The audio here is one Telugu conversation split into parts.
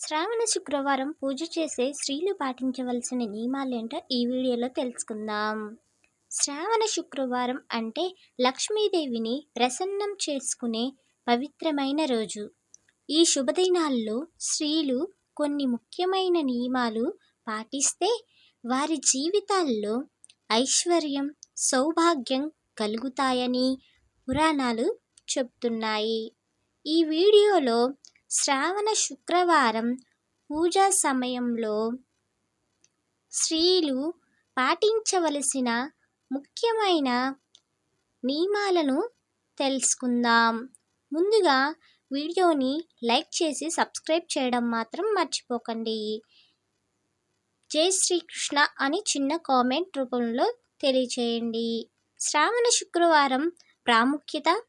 శ్రావణ శుక్రవారం పూజ చేసే స్త్రీలు పాటించవలసిన నియమాలేంటో ఈ వీడియోలో తెలుసుకుందాం. శ్రావణ శుక్రవారం అంటే లక్ష్మీదేవిని ప్రసన్నం చేసుకునే పవిత్రమైన రోజు. ఈ శుభదినాల్లో స్త్రీలు కొన్ని ముఖ్యమైన నియమాలు పాటిస్తే వారి జీవితాల్లో ఐశ్వర్యం సౌభాగ్యం కలుగుతాయని పురాణాలు చెప్తున్నాయి. ఈ వీడియోలో శ్రావణ శుక్రవారం పూజా సమయంలో స్త్రీలు పాటించవలసిన ముఖ్యమైన నియమాలను తెలుసుకుందాం. ముందుగా వీడియోని లైక్ చేసి సబ్స్క్రైబ్ చేయడం మాత్రం మర్చిపోకండి. జై శ్రీకృష్ణ అని చిన్న కామెంట్ రూపంలో తెలియచేయండి. శ్రావణ శుక్రవారం ప్రాముఖ్యత.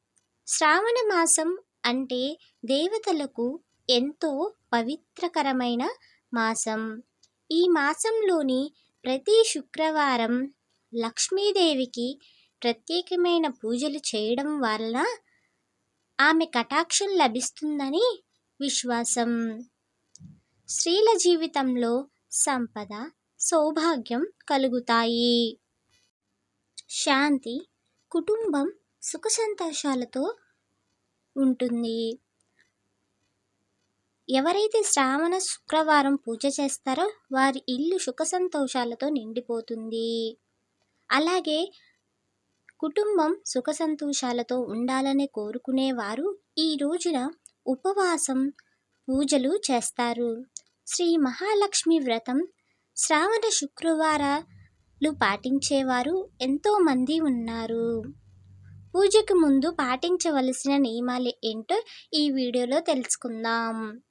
శ్రావణ మాసం అంటే దేవతలకు ఎంతో పవిత్రకరమైన మాసం. ఈ మాసంలోని ప్రతి శుక్రవారం లక్ష్మీదేవికి ప్రత్యేకమైన పూజలు చేయడం వలన ఆమె కటాక్షం లభిస్తుందని విశ్వాసం. స్త్రీల జీవితంలో సంపద సౌభాగ్యం కలుగుతాయి. శాంతి కుటుంబం సుఖ సంతోషాలతో ఉంటుంది. ఎవరైతే శ్రావణ శుక్రవారం పూజ చేస్తారో వారి ఇల్లు సుఖ సంతోషాలతో నిండిపోతుంది. అలాగే కుటుంబం సుఖ సంతోషాలతో ఉండాలని కోరుకునేవారు ఈ రోజున ఉపవాసం పూజలు చేస్తారు. శ్రీ మహాలక్ష్మి వ్రతం శ్రావణ శుక్రవారాలు పాటించేవారు ఎంతోమంది ఉన్నారు. పూజకు ముందు పాటించవలసిన నియమాలు ఏంటో ఈ వీడియోలో తెలుసుకుందాం.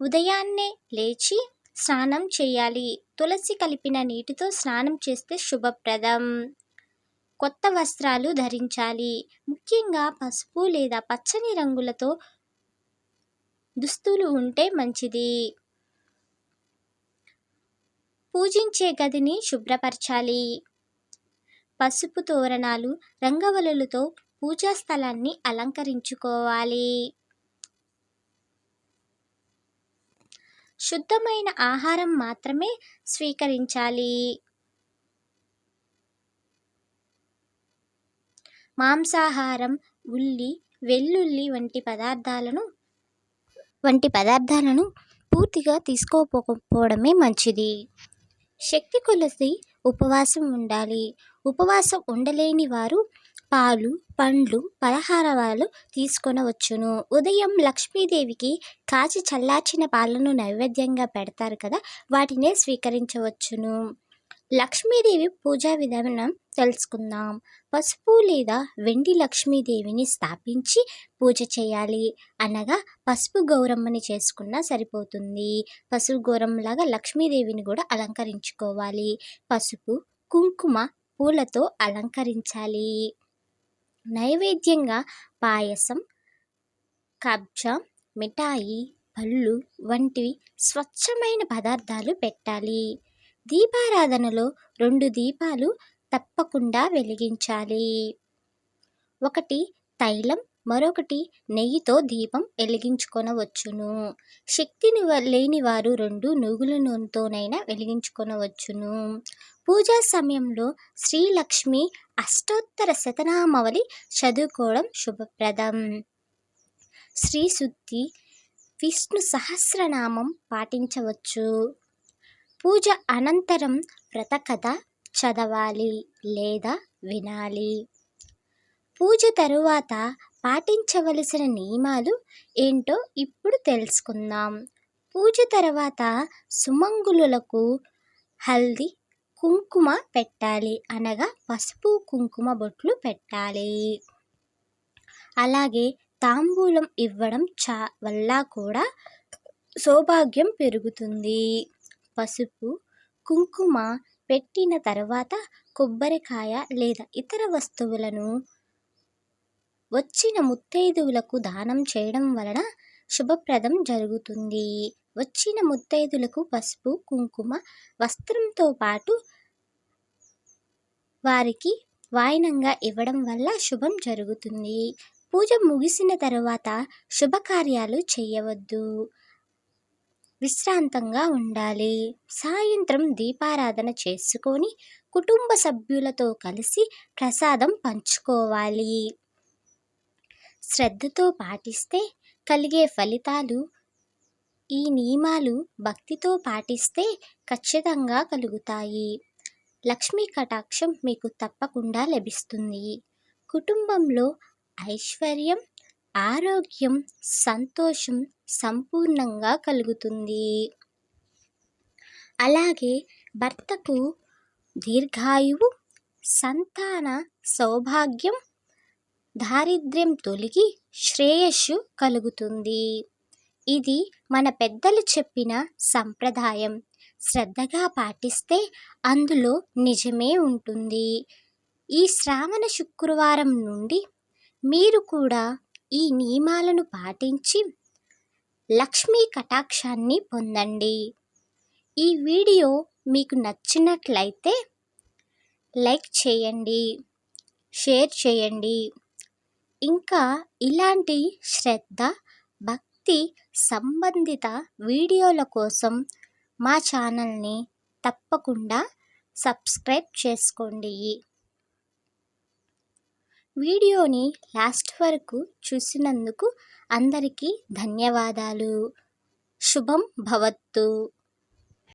ఉదయాన్నే లేచి స్నానం చేయాలి. తులసి కలిపిన నీటితో స్నానం చేస్తే శుభప్రదం. కొత్త వస్త్రాలు ధరించాలి. ముఖ్యంగా పసుపు లేదా పచ్చని రంగులతో దుస్తులు ఉంటే మంచిది. పూజించే గదిని శుభ్రపరచాలి. పసుపు తోరణాలు రంగవల్లులతో పూజా స్థలాన్ని అలంకరించుకోవాలి. శుద్ధమైన ఆహారం మాత్రమే స్వీకరించాలి. మాంసాహారం ఉల్లి వెల్లుల్లి వంటి పదార్థాలను వంటి పదార్థాలను పూర్తిగా తీసుకోకపోవడమే మంచిది. శక్తి కొలసి ఉపవాసం ఉండాలి. ఉపవాసం ఉండలేని వారు పాలు పండ్లు పలహారాలు తీసుకొనవచ్చును. ఉదయం లక్ష్మీదేవికి కాచి చల్లార్చిన పాలను నైవేద్యంగా పెడతారు కదా వాటినే స్వీకరించవచ్చును. లక్ష్మీదేవి పూజా విధానం తెలుసుకుందాం. పసుపు లేదా వెండి లక్ష్మీదేవిని స్థాపించి పూజ చేయాలి. అనగా పసుపు గౌరమ్మని చేసుకున్నా సరిపోతుంది. పసుపు గౌరమ్మలాగా లక్ష్మీదేవిని కూడా అలంకరించుకోవాలి. పసుపు కుంకుమ పూలతో అలంకరించాలి. నైవేద్యంగా పాయసం కబ్జా మిఠాయి పళ్ళు వంటివి స్వచ్ఛమైన పదార్థాలు పెట్టాలి. దీపారాధనలో రెండు దీపాలు తప్పకుండా వెలిగించాలి. ఒకటి తైలం మరొకటి నెయ్యితో దీపం వెలిగించుకొనవచ్చును. శక్తిని లేని వారు రెండు నుగుల నూనెతోనైనా వెలిగించుకొనవచ్చును. పూజా సమయంలో శ్రీలక్ష్మి అష్టోత్తర శతనామవళి చదువుకోవడం శుభప్రదం. శ్రీ శుద్ధి విష్ణు సహస్రనామం పాటించవచ్చు. పూజ అనంతరం వ్రతకథ చదవాలి లేదా వినాలి. పూజ తరువాత పాటించవలసిన నియమాలు ఏంటో ఇప్పుడు తెలుసుకుందాం. పూజ తర్వాత సుమంగులులకు హల్దీ కుంకుమ పెట్టాలి అనగా పసుపు కుంకుమ బొట్లు పెట్టాలి. అలాగే తాంబూలం ఇవ్వడం చా వల్ల కూడా సౌభాగ్యం పెరుగుతుంది. పసుపు కుంకుమ పెట్టిన తర్వాత కొబ్బరికాయ లేదా ఇతర వస్తువులను వచ్చిన ముత్తైదువులకు దానం చేయడం వలన శుభప్రదం జరుగుతుంది. వచ్చిన ముత్తైదులకు పసుపు కుంకుమ వస్త్రంతో పాటు వారికి వాయినంగా ఇవ్వడం వల్ల శుభం జరుగుతుంది. పూజ ముగిసిన తర్వాత శుభకార్యాలు చేయవద్దు. విశ్రాంతంగా ఉండాలి. సాయంత్రం దీపారాధన చేసుకొని కుటుంబ సభ్యులతో కలిసి ప్రసాదం పంచుకోవాలి. శ్రద్ధతో పాటిస్తే కలిగే ఫలితాలు ఈ నియమాలు భక్తితో పాటిస్తే ఖచ్చితంగా కలుగుతాయి. లక్ష్మీ కటాక్షం మీకు తప్పకుండా లభిస్తుంది. కుటుంబంలో ఐశ్వర్యం ఆరోగ్యం సంతోషం సంపూర్ణంగా కలుగుతుంది. అలాగే భర్తకు దీర్ఘాయువు సంతాన సౌభాగ్యం దారిద్ర్యం తొలగి శ్రేయస్సు కలుగుతుంది. ఇది మన పెద్దలు చెప్పిన సంప్రదాయం. శ్రద్ధగా పాటిస్తే అందులో నిజమే ఉంటుంది. ఈ శ్రావణ శుక్రవారం నుండి మీరు కూడా ఈ నియమాలను పాటించి లక్ష్మీ కటాక్షాన్ని పొందండి. ఈ వీడియో మీకు నచ్చినట్లయితే లైక్ చేయండి షేర్ చేయండి. ఇంకా ఇలాంటి శ్రద్ధ భక్తి సంబంధిత వీడియోల కోసం మా ఛానల్ని తప్పకుండా సబ్స్క్రైబ్ చేసుకోండి. వీడియోని లాస్ట్ వరకు చూసినందుకు అందరికీ ధన్యవాదాలు. శుభం భవత్తు.